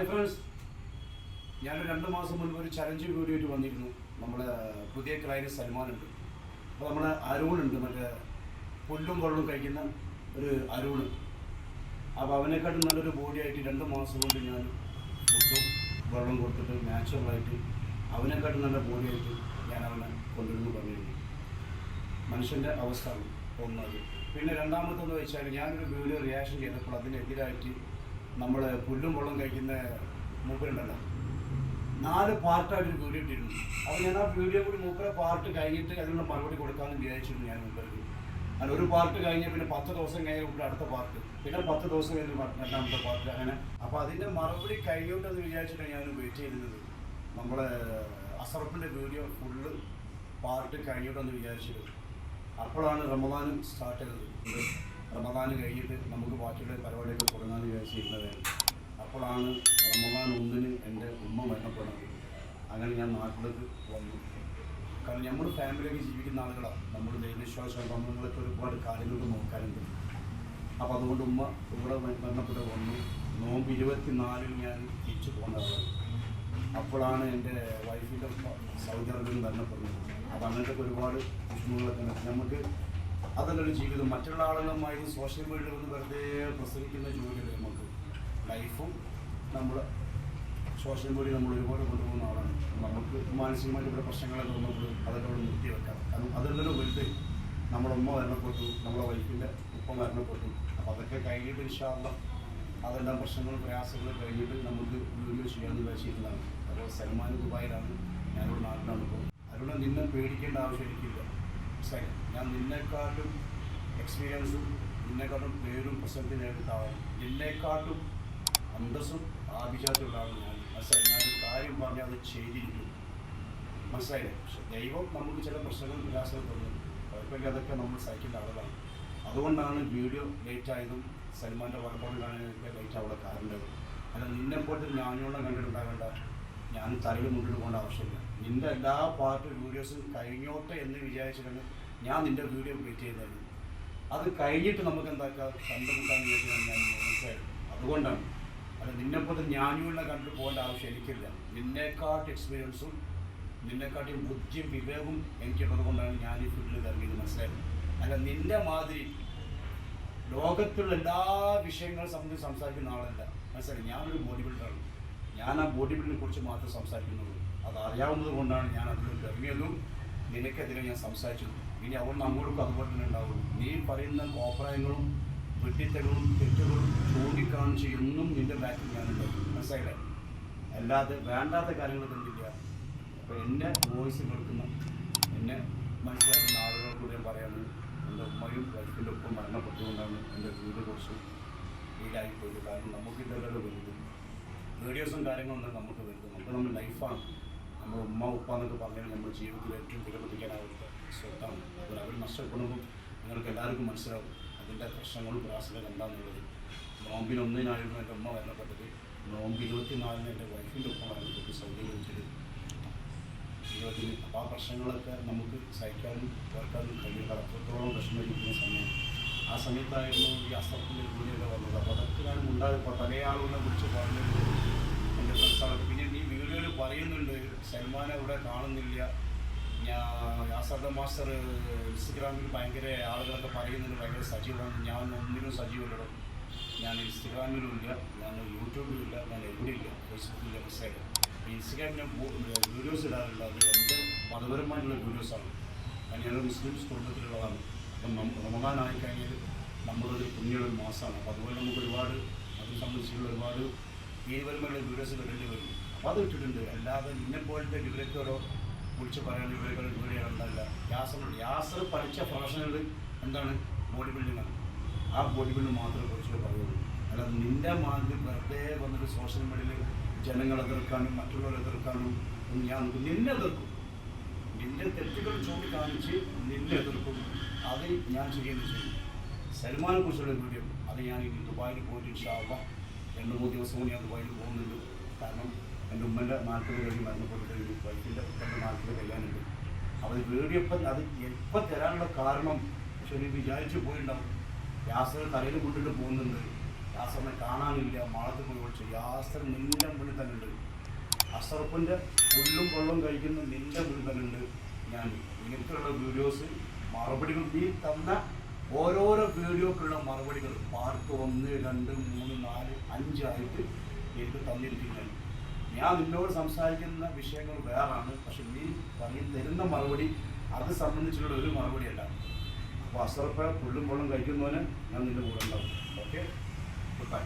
Hi friends ഞാൻ രണ്ട് മാസം മുൻപ് ഒരു ചലഞ്ച് വീഡിയോ ആയിട്ട് വന്നിരുന്നു. നമ്മുടെ പുതിയ ക്ലയന്റ് സൽമാനുണ്ട് അപ്പോൾ നമ്മുടെ അരുണുണ്ട് മറ്റേ പുല്ലും കൊള്ളും കഴിക്കുന്ന ഒരു അരുണ് അപ്പോൾ അവനെക്കാട്ടും നല്ലൊരു ബോഡി ആയിട്ട് രണ്ട് മാസം കൊണ്ട് ഞാൻ ഫുഡും വെള്ളം കൊടുത്തിട്ട് നാച്ചുറലായിട്ട് അവനെക്കാട്ടും നല്ല ബോഡി ആയിട്ട് ഞാൻ അവനെ കൊണ്ടുവരുന്നു പറഞ്ഞിരുന്നു. മനുഷ്യന്റെ അവസ്ഥ ഒന്നത് പിന്നെ രണ്ടാമത്തെന്ന് വെച്ചാൽ ഞാനൊരു വീഡിയോ റിയാക്ഷൻ ചെയ്തപ്പോൾ അതിനെതിരായിട്ട് നമ്മൾ പുല്ലും വെള്ളം കഴിക്കുന്ന മൂപ്പരുണ്ടല്ലോ. നാല് പാർട്ടായിട്ട് ഒരു വീഡിയോ ഇട്ടിരുന്നു. അപ്പോൾ ഞാൻ ആ വീഡിയോ കൂടി മൂപ്പരെ പാർട്ട് കഴിഞ്ഞിട്ട് അതിനുള്ള മറുപടി കൊടുക്കാമെന്ന് വിചാരിച്ചിരുന്നു ഞാൻ മൂപ്പർക്ക്. അങ്ങനെ ഒരു പാർട്ട് കഴിഞ്ഞ് പിന്നെ പത്ത് ദിവസം കഴിഞ്ഞ അടുത്ത പാർട്ട് പിന്നെ പത്ത് ദിവസം കഴിഞ്ഞ് രണ്ടാമത്തെ പാർട്ട് അങ്ങനെ. അപ്പോൾ അതിന്റെ മറുപടി കഴിയോട്ടെന്ന് വിചാരിച്ചിട്ടാണ് ഞാൻ വെയിറ്റ് ചെയ്തിരുന്നത്. നമ്മളെ അസറപ്പിന്റെ വീഡിയോ ഫുള്ള് പാർട്ട് കഴിഞ്ഞോട്ടെന്ന് വിചാരിച്ചിരുന്നു. അപ്പോഴാണ് റമദാനും സ്റ്റാർട്ട് ചെയ്തത്. റമദാൻ കഴിഞ്ഞിട്ട് നമുക്ക് ബാക്കിയുള്ള പരിപാടിയൊക്കെ തുടങ്ങാമെന്ന് വിചാരിച്ചിരുന്നത്. അപ്പോഴാണ് റമദാൻ ഒന്നിന് എന്റെ ഉമ്മ മരണപ്പെടുന്നത്. അങ്ങനെ ഞാൻ നാട്ടിലേക്ക് വന്നു. കാരണം നമ്മൾ ഫാമിലിയൊക്കെ ജീവിക്കുന്ന ആളുകളാണ് നമ്മൾ ദൈവവിശ്വാസം നമ്മളൊക്കെ ഒരുപാട് കാര്യങ്ങൾക്ക് നോക്കാനുണ്ട്. അപ്പോൾ അതുകൊണ്ട് ഉമ്മ ഇവിടെ മരണപ്പെട്ട് വന്നു. നോമ്പ് ഇരുപത്തിനാലിൽ ഞാൻ തിരിച്ചു പോകുന്നതാണ് അപ്പോഴാണ് എന്റെ വൈഫിന്റെ സൗദി മരണപ്പെടുന്നത്. അപ്പോൾ അങ്ങനത്തെ ഒരുപാട് വിഷമങ്ങളൊക്കെ നമുക്ക് അതല്ലൊരു ജീവിതം. മറ്റുള്ള ആളുകളുമായി സോഷ്യൽ മീഡിയയിൽ വന്ന് വെറുതെ പ്രസംഗിക്കുന്ന ജോലിയല്ല നമുക്ക് ലൈഫും നമ്മൾ സോഷ്യൽ മീഡിയ നമ്മൾ ഒരുപാട് കൊണ്ടുപോകുന്ന ആളാണ്. നമുക്ക് മാനസികമായിട്ട് ഇവിടെ പ്രശ്നങ്ങളൊക്കെ നമുക്ക് അതൊക്കെ അവിടെ നിർത്തി വെക്കാം. കാരണം അതെല്ലാം വലുത് നമ്മുടെ ഉമ്മ മരണപ്പെട്ടു നമ്മളെ വൈഫിന്റെ ഉപ്പ മരണപ്പെട്ടു. അപ്പോൾ അതൊക്കെ കഴിഞ്ഞിട്ട് ഇൻഷാല്ല അതെല്ലാം പ്രശ്നങ്ങളും പ്രയാസങ്ങളും കഴിഞ്ഞിട്ട് നമുക്ക് വീഡിയോ ചെയ്യാമെന്ന് വിചാരിച്ചിരുന്നതാണ്. അപ്പോൾ സൽമാൻ ദുബായിലാണ്. ഞാനിവിടെ നാട്ടിലാണ് ഇപ്പോൾ അതുകൊണ്ട് നിന്നെ പേടിക്കേണ്ട ആവശ്യം എനിക്കില്ല. മനസ്സിലായി. ഞാൻ നിന്നെക്കാട്ടും എക്സ്പീരിയൻസും നിന്നെക്കാട്ടും പേരും പ്രസക്തി നേടുന്ന ആളാണ് നിന്നെക്കാട്ടും അന്തസ്സും ആഭിജാത്യമുള്ള ആളാണ് ഞാൻ മനസ്സിലായി? ഞാനൊരു കാര്യം പറഞ്ഞാൽ അത് ചെയ്തിരിക്കും മനസ്സിലായില്ലേ? പക്ഷെ ദൈവം നമുക്ക് ചില പ്രശ്നങ്ങൾ പ്രയാസങ്ങൾ തന്നു കുഴപ്പമില്ല അതൊക്കെ നമ്മൾ സഹിക്കേണ്ട ആളുകളാണ്. അതുകൊണ്ടാണ് വീഡിയോ ലേറ്റ് ആയതും സൽമാന്റെ വർക്കൗട്ട് കാണാനൊക്കെ ലേറ്റ് ആവുള്ള കാരണം അല്ല നിന്നെ പോലത്തെ ഞാനോളം കണ്ടിട്ടുണ്ടാകേണ്ട. ഞാൻ തലയിൽ മുന്നിട്ട് പോകേണ്ട ആവശ്യമില്ല. നിന്റെ എല്ലാ പാർട്ട് വീഡിയോസും കഴിഞ്ഞോട്ടെ എന്ന് വിചാരിച്ചിട്ടാണ് ഞാൻ നിന്റെ വീഡിയോ ക്രിയേറ്റ് ചെയ്തായിരുന്നു അത് കഴിഞ്ഞിട്ട് നമുക്ക് എന്താക്കാം? കണ്ടുമുട്ടാൻ വേണ്ടിയാണ് ഞാൻ മനസ്സിലായിരുന്നു അതുകൊണ്ടാണ്. അല്ല നിന്നെപ്പോലെ ഞാനുമുള്ള കണ്ടു പോകേണ്ട ആവശ്യം എനിക്കില്ല. നിന്നെക്കാട്ട് എക്സ്പീരിയൻസും നിന്നെക്കാട്ടിയും ബുദ്ധിയും വിവേകവും എനിക്കുള്ളത് കൊണ്ടാണ് ഞാൻ ഈ ഫീൽഡിൽ കറങ്ങിയത്. മനസ്സിലായത് അല്ല നിന്റെ മാതിരി ലോകത്തുള്ള എല്ലാ വിഷയങ്ങളെ സംബന്ധിച്ച് സംസാരിക്കുന്ന ആളല്ല. മനസ്സിലായി? ഞാനൊരു ബോഡി ബിൽഡറാണ് ഞാൻ ആ ബോഡി ബിൽഡിനെ കുറിച്ച് മാത്രം സംസാരിക്കുന്നുള്ളൂ അത് അറിയാവുന്നത് കൊണ്ടാണ് ഞാൻ അതിലോട്ട് ഇറങ്ങിയതും നിനക്കെതിരെ ഞാൻ സംസാരിച്ചു ഇനി അവിടുന്ന് അങ്ങോട്ടും അതുപോലെ തന്നെ ഉണ്ടാവുള്ളൂ നീ പറയുന്ന അഭിപ്രായങ്ങളും വെട്ടിത്തകളും തെറ്റുകളും ചൂണ്ടിക്കാണിച്ച് എന്നും നിന്റെ ബാക്കിൽ ഞാനുണ്ട്. മനസ്സിലായില്ലേ? അല്ലാതെ വേണ്ടാത്ത കാര്യങ്ങൾ കണ്ടില്ല അപ്പോൾ എന്റെ വോയിസ് കേൾക്കുന്ന എന്നെ മനസ്സിലാക്കുന്ന ആളുകൾക്കൂടെ ഞാൻ പറയാണ് എന്റെ ഉമ്മയും വൈഫിന്റെ ഒപ്പം മരണപ്പെട്ടുകൊണ്ടാണ് എന്റെ വീട് കുറച്ച് വീടായി പോയത്. കാരണം നമുക്ക് ഇതല്ലല്ലോ വലുത് വീഡിയോസും കാര്യങ്ങളൊന്നും നമുക്ക് വരുന്നത് നമുക്ക് നമ്മുടെ ലൈഫാണ്. നമ്മൾ ഉമ്മ ഉപ്പ എന്നൊക്കെ പറഞ്ഞാൽ നമ്മുടെ ജീവിതത്തിൽ ഏറ്റവും വിലപിടിക്കാനാവാത്ത സ്വത്താണ്. അപ്പോൾ അവർ നഷ്ടപ്പെടുമ്പോൾ നിങ്ങൾക്ക് എല്ലാവർക്കും മനസ്സിലാവും അതിന്റെ പ്രശ്നങ്ങളും പ്രയാസങ്ങളും എന്താണെന്നുള്ളത്. നോമ്പിന് ഒന്നിനായിരുന്നു എന്റെ ഉമ്മ മരണപ്പെട്ടത്. നോമ്പ് ഇരുപത്തിനാലിന് എന്റെ വൈഫിന്റെ ഉപ്പ മരണപ്പെട്ടു സൗദിയിൽ വെച്ചിട്ട് ജീവിതത്തിൽ അപ്പോൾ ആ പ്രശ്നങ്ങളൊക്കെ നമുക്ക് സഹിക്കാനും ഓർക്കാനും കഴിയില്ല അത്രത്തോളം വിഷമിക്കുന്ന സമയം ആ സമയത്തായിരുന്നു ഈ അസ്ത്രത്തിന്റെ ജോലിയൊക്കെ വന്നത്. അപ്പോൾ അതൊക്കെ ഞാൻ ഉണ്ടായപ്പോൾ പല ആളുകളെ വിളിച്ച് പറഞ്ഞത് എന്റെ ഫ്രണ്ട്സാളൊക്കെ പിന്നെ ഈ വീഡിയോയിൽ പറയുന്നുണ്ട് സൽമാനെ ഇവിടെ കാണുന്നില്ല. യാസർദ മാസ്റ്റർ ഇൻസ്റ്റഗ്രാമിൽ ഭയങ്കര ആളുകളൊക്കെ പറയുന്നുണ്ട് ഭയങ്കര സജീവമാണ്. ഞാൻ ഒന്നിനും സജീവമല്ലോ ഞാൻ ഇൻസ്റ്റഗ്രാമിലും ഇല്ല ഞാൻ യൂട്യൂബിലും ഇല്ല ഞാൻ എവിടെയില്ല ഫേസ്ബുക്കില്ല മെസ്സേജ് ഇൻസ്റ്റഗ്രാമിൽ വീഡിയോസ് ഇടാറില്ല അത് എന്റെ മതപരമായിട്ടുള്ള വീഡിയോസാണ് ഞാനൊരു മുസ്ലിംസ് കുടുംബത്തിലുള്ളതാണ്. അപ്പം റമദാനായി കഴിഞ്ഞാൽ നമ്മളൊരു പുണ്യമുള്ള മാസമാണ്. അപ്പോൾ അതുപോലെ നമുക്ക് ഒരുപാട് അതിനെ സംബന്ധിച്ചുള്ള ഒരുപാട് ഈവരമായ വീഡിയോസ് വരേണ്ടി വരും. അത് വെച്ചിട്ടുണ്ട് അല്ലാതെ ഇന്നെ പോലത്തെ ഇവരൊക്കെ കുറിച്ച് പറയാൻ ഇവരുകൾ ഇവരെയാണെന്നല്ല യാസർ യാസർ പഠിച്ച പ്രൊഫഷണൽ എന്താണ്? ബോഡി ബിൽഡിംഗ് ആണ് ആ ബോഡി ബിൽഡിംഗ് മാത്രമേ കുറിച്ച് പറയുള്ളൂ. അല്ലാതെ നിന്റെ മാതിരി വെറുതെ വന്നിട്ട് സോഷ്യൽ മീഡിയയിൽ ജനങ്ങളെ എതിർക്കാനും മറ്റുള്ളവരെ എതിർക്കാനും ഞാൻ നിന്നെ എതിർക്കും. നിന്റെ തെറ്റുകൾ ചൂണ്ടിക്കാണിച്ച് നിന്നെ എതിർക്കും. അത് ഞാൻ ചെയ്യുന്നത്. ചെയ്യും സൽമാനെ കുറിച്ചുള്ള വീഡിയോ. അത് ഞാൻ ഇനി ദുബായിൽ പോയിട്ട് ഇൻഷാള്ള രണ്ട് മൂന്ന് ദിവസം ഞാൻ ദുബായിൽ പോകുന്നുണ്ട്. കാരണം എന്റെ ഉമ്മന്റെ നാട്ടിൽ കഴിഞ്ഞ് കഴിഞ്ഞു വൈഫിന്റെ എന്റെ നാട്ടിൽ കഴിയാനുണ്ട് അപ്പോൾ അത് വീഡിയോ അത് എപ്പോൾ തരാനുള്ള കാരണം പക്ഷെ നീ വിചാരിച്ച് പോയിട്ടുണ്ടാവും യാസർ തലയിൽ കൊണ്ടിട്ട് പോകുന്നുണ്ട്. യാസറിനെ കാണാനില്ല. മാളത്തിൽ പോയി വിളിച്ചു യാസർ നിന്റെ മുന്നിൽ തന്നെ ഉണ്ട്. അസറപ്പിന്റെ പുല്ലും കൊള്ളും കഴിക്കുന്ന നിന്റെ മുന്നിൽ തന്നെ ഉണ്ട്. ഞാൻ ഇങ്ങനത്തെയുള്ള വീഡിയോസ് മറുപടികൾ നീ തന്ന ഓരോരോ വീഡിയോക്കുള്ള മറുപടികൾ പാർട്ട് ഒന്ന് രണ്ട് മൂന്ന് നാല് അഞ്ചായിട്ട് എനിക്ക് തന്നിരിക്കുന്നതാണ് ഞാൻ നിന്നോട് സംസാരിക്കുന്ന വിഷയങ്ങൾ വേറാണ് പക്ഷെ നീ പറഞ്ഞു തരുന്ന മറുപടി അത് സംബന്ധിച്ചുള്ള ഒരു മറുപടിയല്ല. അപ്പോൾ അസറപ്പ പുള്ളും പൊള്ളും കഴിക്കുന്നവന് ഞാൻ നിന്റെ കൂടെ ഉണ്ടാവും. Okay good bye